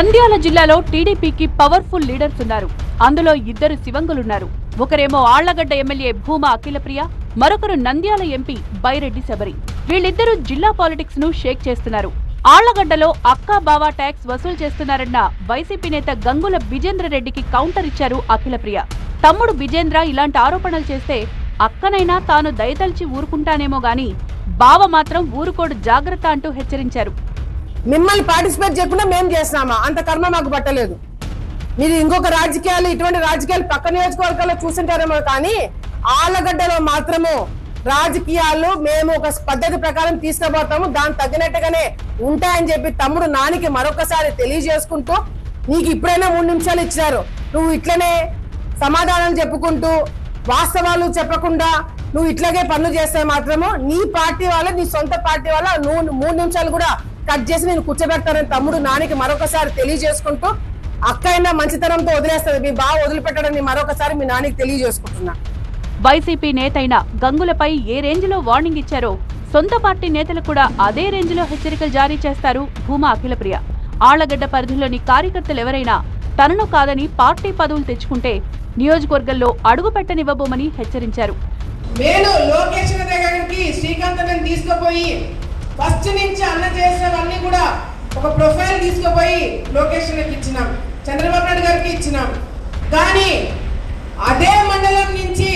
నంద్యాల జిల్లాలో టీడీపీకి powerful leaders ఉన్నారు. అందులో ఇద్దరు శివంగులున్నారు. ఒకరేమో ఆళ్ళగడ్డ ఎమ్మెల్యే భూమా అఖిలప్రియ మరొకరు నంద్యాల ఎంపీ బైరెడ్డి శబరి. వీళ్ళిద్దరూ జిల్లా పాలిటిక్స్ను షేక్ చేస్తున్నారు. ఆళ్ళగడ్డలో అక్కా బావా ట్యాక్స్ వసూలు చేస్తున్నారన్న వైసీపీ నేత గంగుల బిజేంద్ర రెడ్డికి కౌంటర్ ఇచ్చారు అఖిలప్రియ. తమ్ముడు బిజేంద్ర ఇలాంటి ఆరోపణలు చేస్తే అక్కనైనా తాను దయతల్చి ఊరుకుంటానేమో గాని బావ మాత్రం ఊరుకోడు జాగ్రత్త అంటూ హెచ్చరించారు. మిమ్మల్ని పార్టిసిపేట్ చేయకుండా మేము చేస్తున్నామా? అంత కర్మ మాకు పట్టలేదు. మీరు ఇంకొక రాజకీయాలు ఇటువంటి రాజకీయాలు పక్క నియోజకవర్గాల్లో చూసింటారేమో కానీ ఆలగడ్డలో మాత్రము రాజకీయాలు మేము ఒక పద్ధతి ప్రకారం తీసుకుపోతాము. దానికి తగినట్టుగానే ఉంటాయని చెప్పి తమ్ముడు నానికి మరొకసారి తెలియజేసుకుంటూ నీకు ఇప్పుడైనా మూడు నిమిషాలు ఇచ్చారు నువ్వు ఇట్లనే సమాధానం చెప్పుకుంటూ వాస్తవాలు చెప్పకుండా నువ్వు ఇట్లాగే పనులు చేస్తే మాత్రము నీ పార్టీ వాళ్ళ నీ సొంత పార్టీ వాళ్ళ నువ్వు మూడు నిమిషాలు కూడా కట్ చేసి నేను కూర్చోబెడతానని తమ్ముడు నానికి మరొకసారి తెలియజేసుకుంటూ అక్క అయినా మంచితనంతో వదిలేస్తుంది మీ బాగా వదిలిపెట్టడని మరొకసారి మీ నానికి తెలియజేసుకుంటున్నా. వైసీపీ నేతైన గంగులపై ఏ రేంజ్లో వార్నింగ్ ఇచ్చారో సొంత పార్టీ నేతలు కూడా అదే రేంజ్లో హెచ్చరికలు జారీ చేస్తారు భూమా అఖిలప్రియ. ఆళ్ళగడ్డ పరిధిలోని కార్యకర్తలు ఎవరైనా తనను కాదని పార్టీ పదవులు తెచ్చుకుంటే నియోజకవర్గంలో అడుగు పెట్టనివ్వబోమని హెచ్చరించారు. నేను లోకేష్ అన్న దగ్గరికి శ్రీకాంత్ అన్నని తీసుకుపోయి ఫస్ట్ నుంచి అన్న చేసినవన్నీ కూడా ఒక ప్రొఫైల్ తీసుకుపోయి లోకేష్ ఇచ్చినాం. చంద్రబాబు నాయుడు గారికి ఇచ్చినాం. కానీ అదే మండలం నుంచి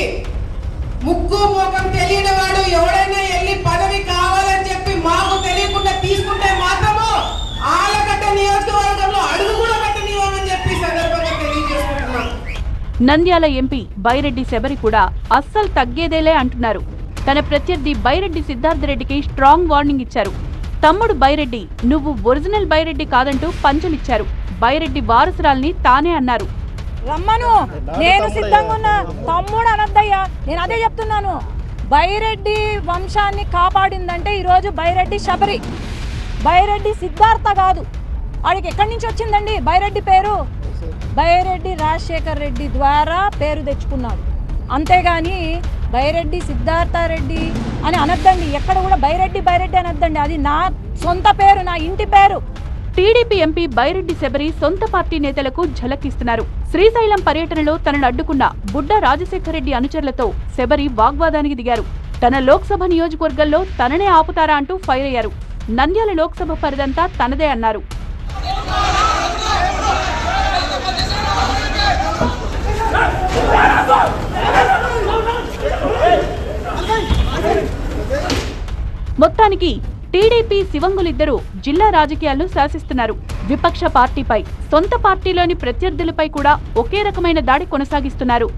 ముక్కు మోకం తెలియని వాడు ఎవడైనా వెళ్ళి పదవి కావాలని చెప్పి మాకు తెలియకుండా తీసుకుంటే మాత్రము ఆలకట్ట నియోజకవర్గంలో అడుగు కూడా పెట్టనివ్వమని చెప్పి సందర్భంగా తెలియజేసుకుంటున్నాం. నంద్యాల ఎంపీ బైరెడ్డి శబరి కూడా అస్సలు తగ్గేదేలే అంటున్నారు. తన ప్రత్యర్థి బైరెడ్డి సిద్ధార్థరెడ్డికి స్ట్రాంగ్ వార్నింగ్ ఇచ్చారు. తమ్ముడు బైరెడ్డి నువ్వు ఒరిజినల్ బైరెడ్డి కాదంటూ పంచులిచ్చారు బైరెడ్డి వారసురాల్ని తానే అన్నారు. రమ్మను. నేను సిద్ధంగా ఉన్నా తమ్ముడు అనద్దయ్యా. నేను అదే చెప్తున్నాను. బైరెడ్డి వంశాన్ని కాపాడిందంటే ఈరోజు బైరెడ్డి శబరి. బైరెడ్డి సిద్ధార్థ కాదు. వాడికి ఎక్కడి నుంచి వచ్చిందండి బైరెడ్డి పేరు? బైరెడ్డి రాజశేఖర్ రెడ్డి ద్వారా పేరు తెచ్చుకున్నాడు. అంతేగాని బైరెడ్డి సిద్ధార్థ రెడ్డి అని అనద్దండి. ఎక్కడ కూడా బైరెడ్డి బైరెడ్డి అనద్దండి. అది నా సొంత పేరు నా ఇంటి పేరు. టీడీపీ ఎంపీ బైరెడ్డి శబరి సొంత పార్టీ నేతలకు ఝలకిస్తున్నారు. శ్రీశైలం పర్యటనలో తనను అడ్డుకున్న బుడ్డ రాజశేఖర రెడ్డి అనుచరులతో శబరి వాగ్వాదానికి దిగారు. తన లోక్సభ నియోజకవర్గంలో తననే ఆపుతారా అంటూ ఫైర్ అయ్యారు. నంద్యాల లోక్సభ పరిదంతా తనదే అన్నారు. మొత్తానికి టీడీపీ శివంగులిద్దరూ జిల్లా రాజకీయాల్లో శాసిస్తున్నారు. విపక్ష పార్టీపై సొంత పార్టీలోని ప్రత్యర్థులపై కూడా ఒకే రకమైన దాడి కొనసాగిస్తున్నారు.